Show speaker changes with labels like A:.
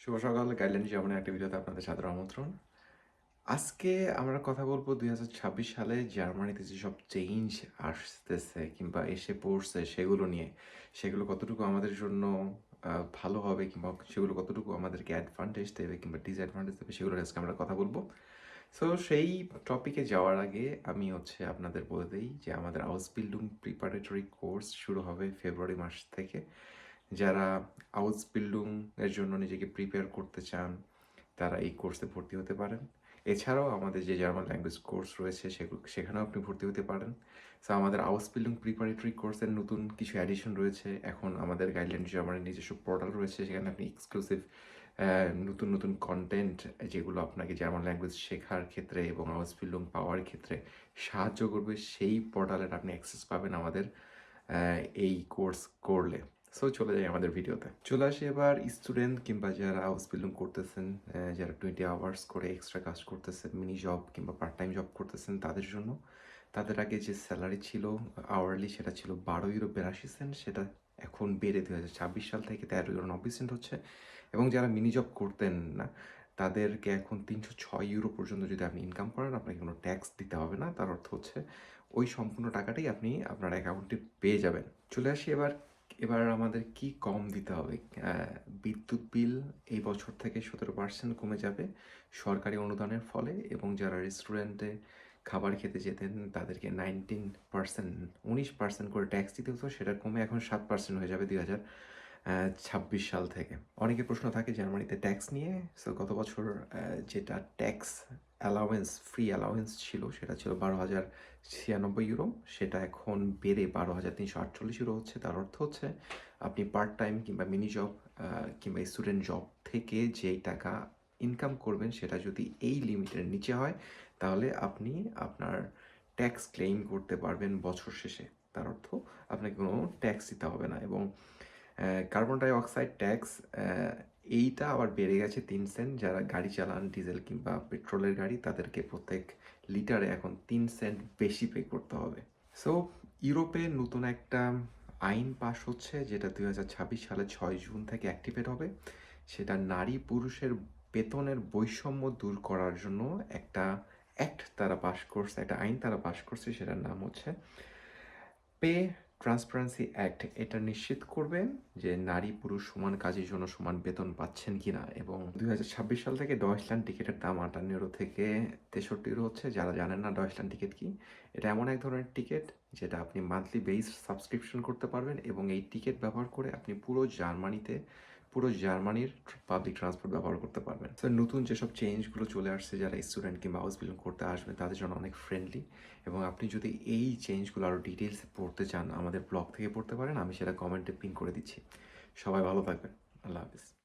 A: শুভ সকাল গাইডলাইন যেমন একটা ভিডিওতে আপনাদের সাদর আমন্ত্রণ। আজকে আমরা কথা বলব দুই হাজার ছাব্বিশ সালে জার্মানিতে যেসব চেঞ্জ আসতেছে কিংবা এসে পড়ছে সেগুলো নিয়ে। সেগুলো কতটুকু আমাদের জন্য ভালো হবে কিংবা সেগুলো কতটুকু আমাদেরকে অ্যাডভান্টেজ দেবে কিংবা ডিসঅ্যাডভান্টেজ দেবে সেগুলো আজকে আমরা কথা বলব। সো সেই টপিকে যাওয়ার আগে আমি হচ্ছে আপনাদের বলে দিই যে আমাদের হাউস বিল্ডিং প্রিপারেটরি কোর্স শুরু হবে ফেব্রুয়ারি মাস থেকে। যারা এর জন্য নিজেকে প্রিপেয়ার করতে চান, তারা এই কোর্সে ভর্তি হতে পারেন। এছাড়াও আমাদের যে জার্মান ল্যাঙ্গুয়েজ কোর্স রয়েছে সেগুলো সেখানেও আপনি ভর্তি হতে পারেন। সো আমাদের বিল্ডিং প্রিপারেটরি কোর্সের নতুন কিছু অ্যাডিশন রয়েছে। এখন আমাদের গাইডলাইন জার্মানির নিজস্ব পোর্টাল রয়েছে, সেখানে আপনি এক্সক্লুসিভ নতুন নতুন কন্টেন্ট যেগুলো আপনাকে জার্মান ল্যাঙ্গুয়েজ শেখার ক্ষেত্রে এবং বিল্ডিং পাওয়ার ক্ষেত্রে সাহায্য করবে, সেই পোর্টালের আপনি অ্যাক্সেস পাবেন আমাদের এই কোর্স করলে। সো চলে যাই আমাদের ভিডিওতে। চলে আসি এবার স্টুডেন্ট কিংবা যারা হাউস বিল্ডিং করতেছেন যারা টোয়েন্টি আওয়ার্স করে এক্সট্রা কাজ করতেছেন মিনি জব কিংবা পার্ট টাইম জব করতেছেন, তাদের জন্য। তাদের আগে যে স্যালারি ছিল আওয়ারলি সেটা ছিল বারো ইউরো বিরাশি সেন্ট সেটা এখন বেড়ে দু হাজার ছাব্বিশ সাল থেকে তেরো ইউরো নব্বই সেন্ট হচ্ছে। এবং যারা মিনি জব করতেন না, তাদেরকে এখন তিনশো ছয় ইউরো পর্যন্ত যদি আপনি ইনকাম করেন, আপনাকে কোনো ট্যাক্স দিতে হবে না। তার অর্থ হচ্ছে, ওই সম্পূর্ণ টাকাটাই আপনি আপনার অ্যাকাউন্টে পেয়ে যাবেন। চলে আসি এবার এবার আমাদের কি কম দিতে হবে? বিদ্যুৎ বিল এই বছর থেকে সতেরো পার্সেন্ট কমে যাবে সরকারি অনুদানের ফলে এবং যারা রেস্টুরেন্টে খাবার খেতে যেতেন তাদেরকে নাইনটিন পার্সেন্ট উনিশ পার্সেন্ট করে ট্যাক্স দিতে হতো, সেটা কমে এখন সাত পার্সেন্ট হয়ে যাবে দুই হাজার ছাব্বিশ সাল থেকে। অনেকের প্রশ্ন থাকে, জার্মানিতে ট্যাক্স নিয়ে। সো গত বছর যেটা ট্যাক্স অ্যালাউয়েন্স ফ্রি অ্যালাউয়েন্স ছিল, সেটা ছিল বারো হাজার ছিয়ানব্বই ইউরো সেটা এখন বেড়ে বারো হাজার তিনশো আটচল্লিশ ইউরো হচ্ছে। তার অর্থ হচ্ছে, আপনি পার্ট টাইম কিংবা মিনি জব কিংবা স্টুডেন্ট জব থেকে যেই টাকা ইনকাম করবেন, সেটা যদি এই লিমিটের নিচে হয়, তাহলে আপনি আপনার ট্যাক্স ক্লেইম করতে পারবেন বছর শেষে। তার অর্থ, আপনাকে কোনো ট্যাক্স দিতে হবে না। এবং কার্বন ডাই অক্সাইড ট্যাক্স এইটা আবার বেড়ে গেছে তিন সেন্ট যারা গাড়ি চালান ডিজেল কিংবা পেট্রোলের গাড়ি, তাদেরকে প্রত্যেক লিটারে এখন তিন সেন্ট বেশি পে করতে হবে। সো ইউরোপে নতুন একটা আইন পাশ হচ্ছে, যেটা দুই হাজার ছাব্বিশ সালে ছয় জুন থেকে অ্যাক্টিভেট হবে। সেটা নারী পুরুষের বেতনের বৈষম্য দূর করার জন্য একটা অ্যাক্ট তারা পাশ করছে, একটা আইন তারা পাশ করছে, সেটার নাম হচ্ছে পে ট্রান্সপারেন্সি অ্যাক্ট এটা নিশ্চিত করবে যে নারী, পুরুষ সমান কাজের জন্য সমান বেতন পাচ্ছেন কিনা এবং দু হাজার ছাব্বিশ সাল থেকে ডয়সল্যান্ড টিকিটের দাম আটান্ন ইউরো থেকে তেষট্টি ইউরো হচ্ছে। যারা জানেন না ডয়সল্যান্ড টিকিট কি, এটা এমন এক ধরনের টিকিট যেটা আপনি মান্থলি বেস সাবস্ক্রিপশন করতে পারবেন এবং এই টিকিট ব্যবহার করে আপনি পুরো জার্মানিতে পুরো জার্মানির পাবলিক ট্রান্সপোর্ট ব্যবহার করতে পারবেন। তো নতুন যেসব চেঞ্জগুলো চলে আসছে, যারা স্টুডেন্ট কিংবা হাউস বিল্ডিং করতে আসবে, তাদের জন্য অনেক ফ্রেন্ডলি এবং আপনি যদি এই চেঞ্জগুলো আরও ডিটেলসে পড়তে চান, আমাদের ব্লগ থেকে পড়তে পারেন, আমি সেটা কমেন্টে পিন করে দিচ্ছি। সবাই ভালো থাকবেন। আল্লাহ হাফিজ।